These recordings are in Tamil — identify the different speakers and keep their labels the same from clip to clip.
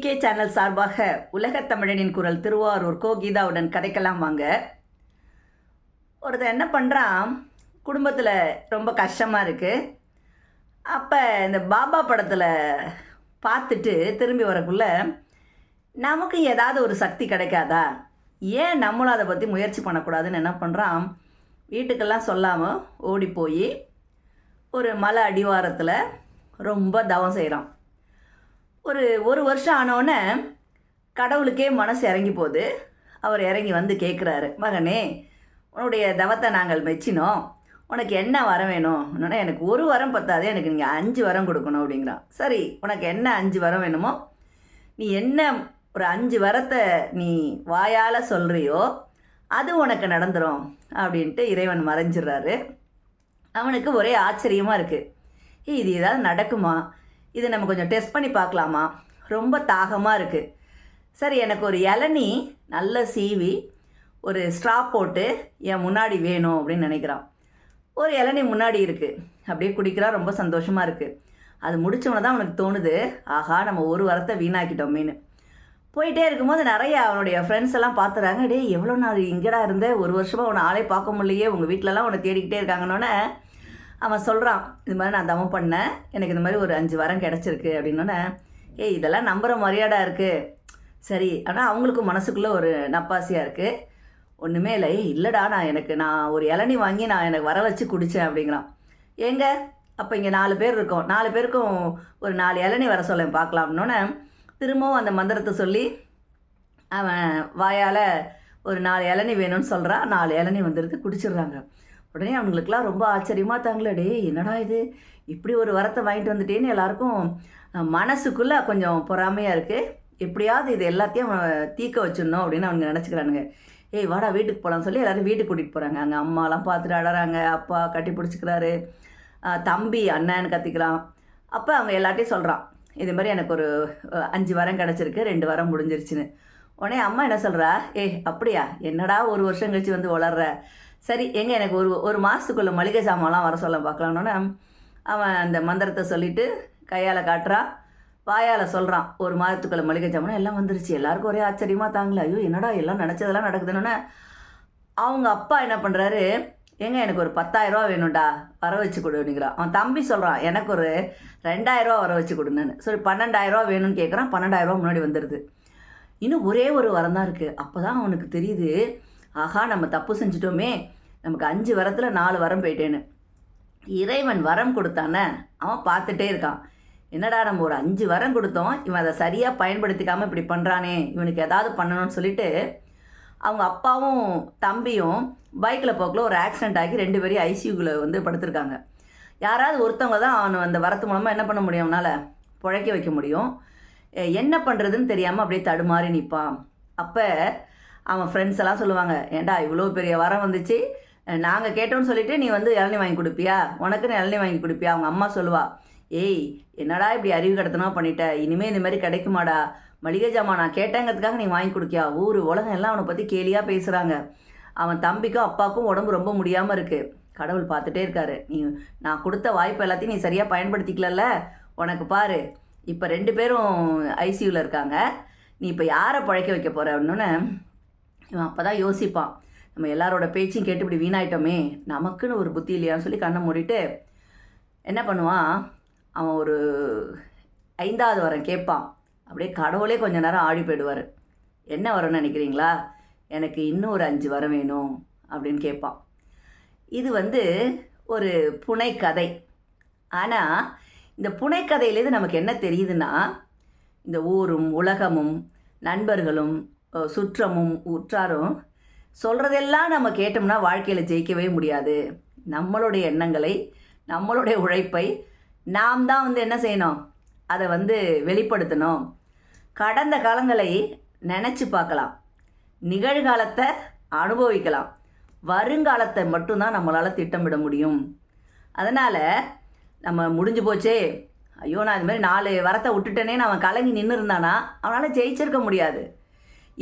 Speaker 1: டிகே சேனல் சார்பாக உலகத் தமிழனின் குரல் திருவாரூர் கோ கீதாவுடன் கதைக்கலாம் வாங்க. ஒருத்தன் என்ன பண்ணுறான் குடும்பத்தில் ரொம்ப கஷ்டமாக இருக்குது அப்போ இந்த பாபா படத்தில் பார்த்துட்டு திரும்பி வரக்குள்ள நமக்கு ஏதாவது ஒரு சக்தி கிடைக்காதா? ஏன் நம்மளும் அதை பற்றி முயற்சி பண்ணக்கூடாதுன்னு என்ன பண்ணுறான் வீட்டுக்கெல்லாம் சொல்லாமல் ஓடி போய் ஒரு மலை அடிவாரத்தில் ரொம்ப தவம் செய்கிறான் ஒரு ஒரு வருஷம் ஆனோடனே கடவுளுக்கே மனசு இறங்கி போகுது. அவர் இறங்கி வந்து கேட்குறாரு மகனே உன்னுடைய தவத்தை நாங்கள் மெச்சினோம். உனக்கு என்ன வரம் வேணும்? என்னன்னா எனக்கு ஒரு வரம் பத்தாது. எனக்கு நீங்கள் அஞ்சு வரம் கொடுக்கணும் அப்படிங்கிறான். சரி உனக்கு என்ன அஞ்சு வரம் வேணுமோ நீ என்ன ஒரு அஞ்சு வரத்தை நீ வாயால் சொல்கிறியோ அது உனக்கு நடந்துடும் அப்படின்ட்டு இறைவன் மறைஞ்சிடுறாரு. அவனுக்கு ஒரே ஆச்சரியமாக இருக்குது ஏய் இது ஏதாவது நடக்குமா? இதை நம்ம கொஞ்சம் டெஸ்ட் பண்ணி பார்க்கலாமா? ரொம்ப தாகமாக இருக்குது சரி எனக்கு ஒரு இளநி நல்ல சீவி ஒரு ஸ்ட்ரா போட்டு என் முன்னாடி வேணும் அப்படின்னு நினைக்கிறான். ஒரு இளநி முன்னாடி இருக்குது அப்படியே குடிக்கிறான் ரொம்ப சந்தோஷமாக இருக்குது அது முடிச்சவன தான் அவனுக்கு தோணுது. ஆஹா நம்ம ஒரு வரத்தை மீன் போயிட்டே இருக்கும்போது நிறைய அவனுடைய ஃப்ரெண்ட்ஸ் எல்லாம் பார்த்துறாங்க. டே எவ்வளோ நாள் இங்கடா இருந்த? ஒரு வருஷமாக உன்னை ஆளே பார்க்க முடியலையே. உங்கள் வீட்டிலலாம் உன்னை தேடிக்கிட்டே இருக்காங்கன்னொன்னே அவன் சொல்கிறான் இது மாதிரி நான் தவம் பண்ணேன். எனக்கு இந்த மாதிரி ஒரு அஞ்சு வாரம் கிடச்சிருக்கு. அப்படின்னோடனே ஏய் இதெல்லாம் நம்புகிற மரியாதை இருக்குது சரி ஆனால் அவங்களுக்கும் மனசுக்குள்ளே ஒரு நப்பாசியாக இருக்குது ஒன்றுமே இல்லை. "ஏய், இல்லைடா நான் எனக்கு நான் ஒரு இளநி வாங்கி நான் எனக்கு வர வச்சு குடித்தேன் அப்படிங்கிறான். ஏங்க? அப்போ இங்கே நாலு பேர் இருக்கோம். நாலு பேருக்கும் ஒரு நாலு இளநி வர சொல்ல பார்க்கலாம்னோன்னே திரும்பவும் அந்த மந்திரத்தை சொல்லி அவன் வாயால் ஒரு நாலு இளநி வேணும்னு சொல்கிறான் நாலு இளநி வந்துடுது குடிச்சிடுறாங்க. உடனே அவங்களுக்குலாம் ரொம்ப ஆச்சரியமாக தாங்களே டேய் என்னடா இது? இப்படி ஒரு வரத்தை வாங்கிட்டு வந்துட்டேன்னு எல்லாருக்கும் மனசுக்குள்ளே கொஞ்சம் பொறாமையாக இருக்குது எப்படியாவது இது எல்லாத்தையும் தீக்க வச்சிடணும் அப்படின்னு அவங்க நினச்சிக்கிறானுங்க. ஏய் வாடா வீட்டுக்கு போகலான்னு சொல்லி எல்லோரும் வீட்டுக்கு கூட்டிகிட்டு போகிறாங்க அங்கே அம்மாலாம் பார்த்துட்டு அழறாங்க. அப்பா கட்டி பிடிச்சிக்கிறாரு. தம்பி அண்ணன்னு கத்திக்கிறான் அப்போ அவங்க எல்லாத்தையும் சொல்கிறான் இது மாதிரி எனக்கு ஒரு அஞ்சு வாரம் கிடச்சிருக்கு. ரெண்டு வாரம் முடிஞ்சிருச்சுன்னு. உடனே அம்மா என்ன சொல்கிறா ஏய் அப்படியா? என்னடா ஒரு வருஷம் கழிச்சு வந்து வளர்ற சரி எங்கே எனக்கு ஒரு ஒரு மாதத்துக்குள்ளே மளிகை சாமான்லாம் வர சொல்ல பார்க்கலான்னொன்னே அவன் அந்த மந்திரத்தை சொல்லிவிட்டு கையால் காட்டுறான் வாயால் சொல்கிறான் ஒரு மாதத்துக்குள்ளே மளிகை சாமான் எல்லாம் வந்துருச்சு. எல்லாருக்கும் ஒரே ஆச்சரியமாக தாங்களே ஐயோ என்னடா எல்லாம் நினச்சதெல்லாம் நடக்குதுன்னொன்னே அவங்க அப்பா என்ன பண்ணுறாரு ஏங்க எனக்கு ஒரு 10000 ரூபா வேணும்டா வர வச்சு கொடுங்கிறான் அவன் தம்பி சொல்கிறான் எனக்கு ஒரு 2000 ரூபா வர வச்சு கொடுன்னு. சரி 12000 ரூபா வேணும்னு கேட்குறான் 12000 ரூபா முன்னாடி வந்துடுது இன்னும் ஒரே ஒரு வரம் தான் இருக்குது அப்போ தான் அவனுக்கு தெரியுது ஆஹா நம்ம தப்பு செஞ்சிட்டோமே. நமக்கு அஞ்சு வரத்தில் நாலு வரம் போயிட்டேன்னு. இறைவன் வரம் கொடுத்தானே? அவன் பார்த்துட்டே இருக்கான். என்னடா நம்ம ஒரு அஞ்சு வரம் கொடுத்தோம் இவன் அதை சரியாக பயன்படுத்திக்காமல் இப்படி பண்ணுறானே இவனுக்கு ஏதாவது பண்ணணும்னு சொல்லிட்டு அவங்க அப்பாவும் தம்பியும் பைக்கில் போக்கில் ஒரு ஆக்சிடென்ட் ஆகி ரெண்டு பேரையும் ஐசியூவில் வந்து படுத்திருக்காங்க. யாராவது ஒருத்தவங்க தான் அவன் அந்த வரத்து மூலமாக என்ன பண்ண முடியும்? அவனால் பிழைக்க வைக்க முடியும். என்ன பண்ணுறதுன்னு தெரியாமல் அப்படியே தடுமாறி நிற்பான் அப்போ அவன் ஃப்ரெண்ட்ஸ் எல்லாம் சொல்லுவாங்க ஏன்டா இவ்வளோ பெரிய வரம் வந்துச்சு? நாங்கள் கேட்டோம்னு சொல்லிட்டு நீ வந்து இளநீ வாங்கி கொடுப்பியா? உனக்குன்னு இளநீ வாங்கி கொடுப்பியா? அவங்க அம்மா சொல்லுவா ஏய் என்னடா இப்படி அறிவு கடத்தனா பண்ணிட்ட? இனிமேல் இந்த மாதிரி கிடைக்குமாடா? மளிகை ஜாமான் நான் கேட்டேங்கிறதுக்காக நீ வாங்கி கொடுக்கியா? ஊர் உலகம் எல்லாம் அவனை பற்றி கேலியாக பேசுகிறாங்க அவன் தம்பிக்கும் அப்பாவுக்கும் உடம்பு ரொம்ப முடியாமல் இருக்குது கடவுள் பார்த்துட்டே இருக்காரு. நீ நான் கொடுத்த வாய்ப்பு எல்லாத்தையும் நீ சரியாக பயன்படுத்திக்கலல்ல? உனக்கு பாரு இப்போ ரெண்டு பேரும் ஐசியூவில் இருக்காங்க. நீ இப்போ யாரை பழைக்க வைக்க போகிற அப்படின்னோடனே இவன் அப்போ தான் யோசிப்பான். நம்ம எல்லாரோட பேச்சையும் கேட்டு இப்படி வீணாயிட்டோமே நமக்குன்னு ஒரு புத்தி இல்லையான்னு சொல்லி கண்ணை மூடிட்டு என்ன பண்ணுவான்? அவன் ஒரு ஐந்தாவது வரம் கேட்பான். அப்படியே கடவுளே கொஞ்ச நேரம் ஆடி போயிடுவார். என்ன வரம்னு நினைக்கிறீங்களா? எனக்கு இன்னும் ஒரு அஞ்சு வரம் வேணும் அப்படின்னு கேட்பான். இது வந்து ஒரு புனைக்கதை ஆனால் இந்த புனைக்கதையிலேருந்து நமக்கு என்ன தெரியுதுன்னா இந்த ஊரும் உலகமும் நண்பர்களும் சுற்றமும் உற்றாரும் சொல்கிறதெல்லாம் நம்ம கேட்டோம்னா வாழ்க்கையில் ஜெயிக்கவே முடியாது. நம்மளுடைய எண்ணங்களை நம்மளுடைய உழைப்பை நாம் தான் வந்து என்ன செய்யணும்? அதை வந்து வெளிப்படுத்தணும். கடந்த காலங்களை நினச்சி பார்க்கலாம். நிகழ்காலத்தை அனுபவிக்கலாம். வருங்காலத்தை மட்டும்தான் நம்மளால் திட்டமிட முடியும். அதனால் நம்ம முடிஞ்சு போச்சே. ஐயோ நான் இது மாதிரி நாலு வரத்தை விட்டுட்டேனே அவன் கலங்கி நின்று இருந்தானா அவனால் ஜெயிச்சிருக்க முடியாது.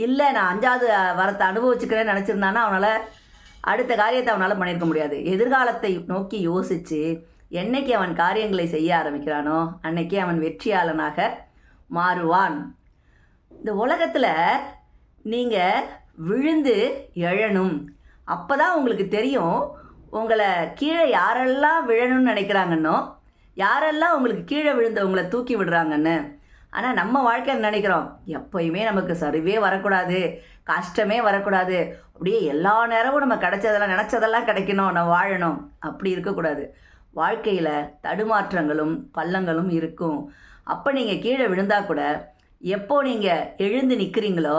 Speaker 1: இல்லை நான் அஞ்சாவது வரத்தை அனுபவிச்சுக்கிறேன்னு நினச்சிருந்தானா அவனால் அடுத்த காரியத்தை அவனால் பண்ணியிருக்க முடியாது. எதிர்காலத்தை நோக்கி யோசித்து என்னைக்கு அவன் காரியங்களை செய்ய ஆரம்பிக்கிறானோ அன்னைக்கு அவன் வெற்றியாளனாக மாறுவான். இந்த உலகத்தில் நீங்கள் விழுந்து எழணும். அப்போ தான் உங்களுக்கு தெரியும் உங்களை கீழே யாரெல்லாம் விழணும்னு நினைக்கிறாங்கன்னோ யாரெல்லாம் உங்களுக்கு கீழே விழுந்தவங்களை தூக்கி விடுறாங்கன்னு ஆனால் நம்ம வாழ்க்கையில் நினைக்கிறோம்? எப்பயுமே நமக்கு சரிவே வரக்கூடாது கஷ்டமே வரக்கூடாது. அப்படியே எல்லா நேரமும் நம்ம கிடைச்சதெல்லாம் நினச்சதெல்லாம் கிடைக்கணும் நம்ம வாழணும். அப்படி இருக்கக்கூடாது. வாழ்க்கையில் தடுமாற்றங்களும் பள்ளங்களும் இருக்கும். அப்போ நீங்கள் கீழே விழுந்தால் கூட எப்போ நீங்கள் எழுந்து நிற்கிறீங்களோ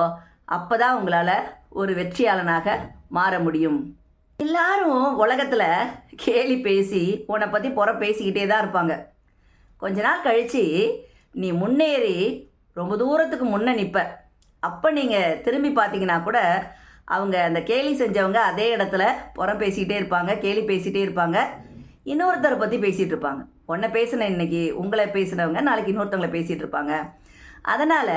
Speaker 1: அப்போ தான் உங்களால் ஒரு வெற்றியாளனாக மாற முடியும். எல்லாரும் உலகத்தில் கேலி பேசி உன்னை பற்றி புற பேசிக்கிட்டே தான் இருப்பாங்க. கொஞ்ச நாள் கழித்து நீ முன்னேறி ரொம்ப தூரத்துக்கு முன்னே நிற்ப அப்போ நீங்கள் திரும்பி பார்த்தீங்கன்னா கூட அவங்க அந்த கேலி செஞ்சவங்க அதே இடத்துல புறம் பேசிக்கிட்டே இருப்பாங்க கேலி பேசிகிட்டே இருப்பாங்க. இன்னொருத்தரை பற்றி பேசிகிட்டு இருப்பாங்க. உன்னை பேசின இன்னைக்கு உங்களை பேசினவங்க நாளைக்கு இன்னொருத்தவங்களை பேசிகிட்டு இருப்பாங்க. அதனால்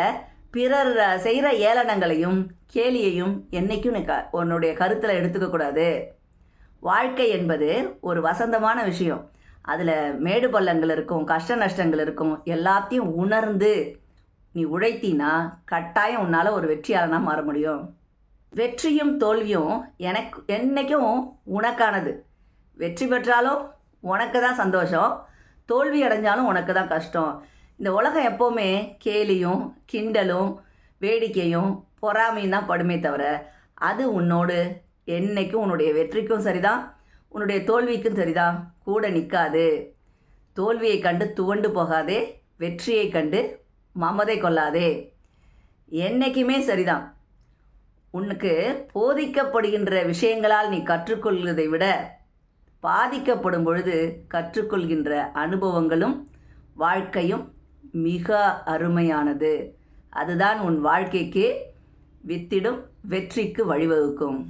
Speaker 1: பிறர் செய்கிற ஏளனங்களையும் கேலியையும் என்றைக்கும் நீ க உன்னுடைய கருத்தில் எடுத்துக்கக்கூடாது வாழ்க்கை என்பது ஒரு வசந்தமான விஷயம். அதில் மேடு பள்ளங்கள் இருக்கும் கஷ்ட நஷ்டங்கள் இருக்கும் எல்லாத்தையும் உணர்ந்து நீ உழைத்தினா கட்டாயம் உன்னால் ஒரு வெற்றியாளனாக மாற முடியும். வெற்றியும் தோல்வியும் எனக்கு என்றைக்கும் உனக்கானது. வெற்றி பெற்றாலும் உனக்கு தான் சந்தோஷம். தோல்வி அடைஞ்சாலும் உனக்கு தான் கஷ்டம். இந்த உலகம் எப்போவுமே கேலியும் கிண்டலும் வேடிக்கையும் பொறாமையும் தான் படுமே தவிர அது உன்னோடு என்றைக்கும் உன்னுடைய வெற்றிக்கும் சரிதான். உன்னுடைய தோல்விக்கும் சரிதான் கூட நிற்காது தோல்வியை கண்டு துவண்டு போகாதே. வெற்றியை கண்டு மமதை கொள்ளாதே. என்றைக்குமே சரிதான் உனக்கு போதிக்கப்படுகின்ற விஷயங்களால் நீ கற்றுக்கொள்வதை விட பாதிக்கப்படும் பொழுது கற்றுக்கொள்கின்ற அனுபவங்களும் வாழ்க்கையும் மிக அருமையானது. அதுதான் உன் வாழ்க்கைக்கு வித்திடும் வெற்றிக்கு வழிவகுக்கும்.